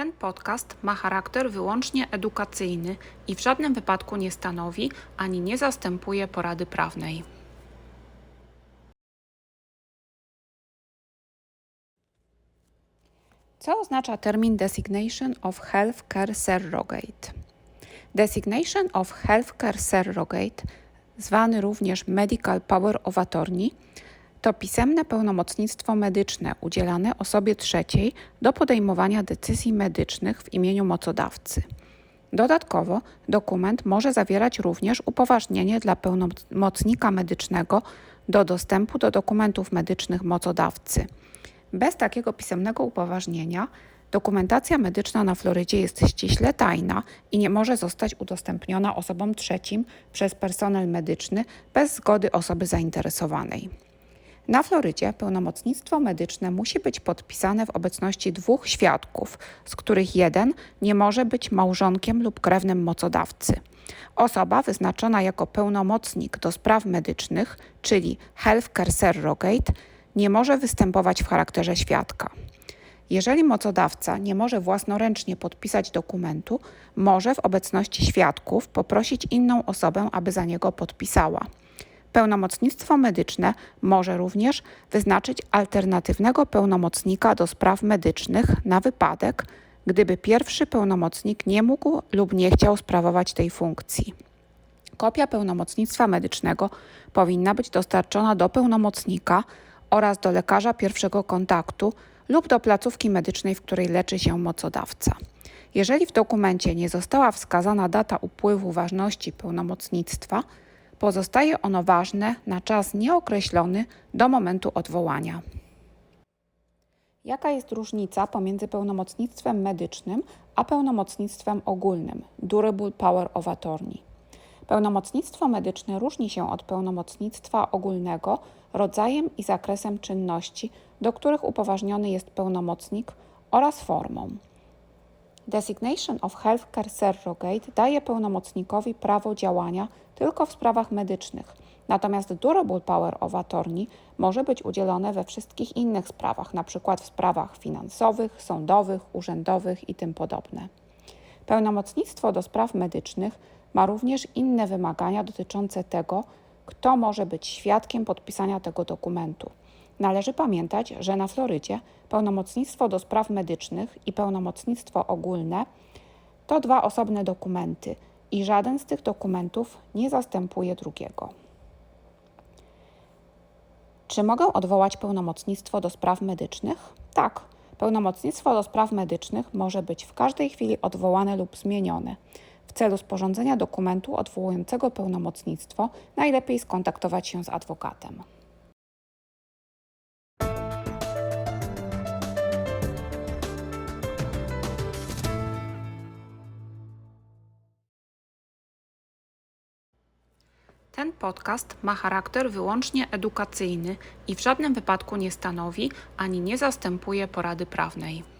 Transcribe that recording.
Ten podcast ma charakter wyłącznie edukacyjny i w żadnym wypadku nie stanowi ani nie zastępuje porady prawnej. Co oznacza termin Designation of Healthcare Surrogate? Designation of Healthcare Surrogate, zwany również Medical Power of Attorney, to pisemne pełnomocnictwo medyczne udzielane osobie trzeciej do podejmowania decyzji medycznych w imieniu mocodawcy. Dodatkowo dokument może zawierać również upoważnienie dla pełnomocnika medycznego do dostępu do dokumentów medycznych mocodawcy. Bez takiego pisemnego upoważnienia dokumentacja medyczna na Florydzie jest ściśle tajna i nie może zostać udostępniona osobom trzecim przez personel medyczny bez zgody osoby zainteresowanej. Na Florydzie pełnomocnictwo medyczne musi być podpisane w obecności dwóch świadków, z których jeden nie może być małżonkiem lub krewnym mocodawcy. Osoba wyznaczona jako pełnomocnik do spraw medycznych, czyli healthcare surrogate, nie może występować w charakterze świadka. Jeżeli mocodawca nie może własnoręcznie podpisać dokumentu, może w obecności świadków poprosić inną osobę, aby za niego podpisała. Pełnomocnictwo medyczne może również wyznaczyć alternatywnego pełnomocnika do spraw medycznych na wypadek, gdyby pierwszy pełnomocnik nie mógł lub nie chciał sprawować tej funkcji. Kopia pełnomocnictwa medycznego powinna być dostarczona do pełnomocnika oraz do lekarza pierwszego kontaktu lub do placówki medycznej, w której leczy się mocodawca. Jeżeli w dokumencie nie została wskazana data upływu ważności pełnomocnictwa, pozostaje ono ważne na czas nieokreślony do momentu odwołania. Jaka jest różnica pomiędzy pełnomocnictwem medycznym a pełnomocnictwem ogólnym Durable Power of Attorney? Pełnomocnictwo medyczne różni się od pełnomocnictwa ogólnego rodzajem i zakresem czynności, do których upoważniony jest pełnomocnik oraz formą. Designation of Healthcare Surrogate daje pełnomocnikowi prawo działania tylko w sprawach medycznych, natomiast Durable Power of Attorney może być udzielone we wszystkich innych sprawach, np. w sprawach finansowych, sądowych, urzędowych i tym podobne. Pełnomocnictwo do spraw medycznych ma również inne wymagania dotyczące tego, kto może być świadkiem podpisania tego dokumentu. Należy pamiętać, że na Florydzie pełnomocnictwo do spraw medycznych i pełnomocnictwo ogólne to dwa osobne dokumenty i żaden z tych dokumentów nie zastępuje drugiego. Czy mogę odwołać pełnomocnictwo do spraw medycznych? Tak. Pełnomocnictwo do spraw medycznych może być w każdej chwili odwołane lub zmienione. W celu sporządzenia dokumentu odwołującego pełnomocnictwo najlepiej skontaktować się z adwokatem. Ten podcast ma charakter wyłącznie edukacyjny i w żadnym wypadku nie stanowi ani nie zastępuje porady prawnej.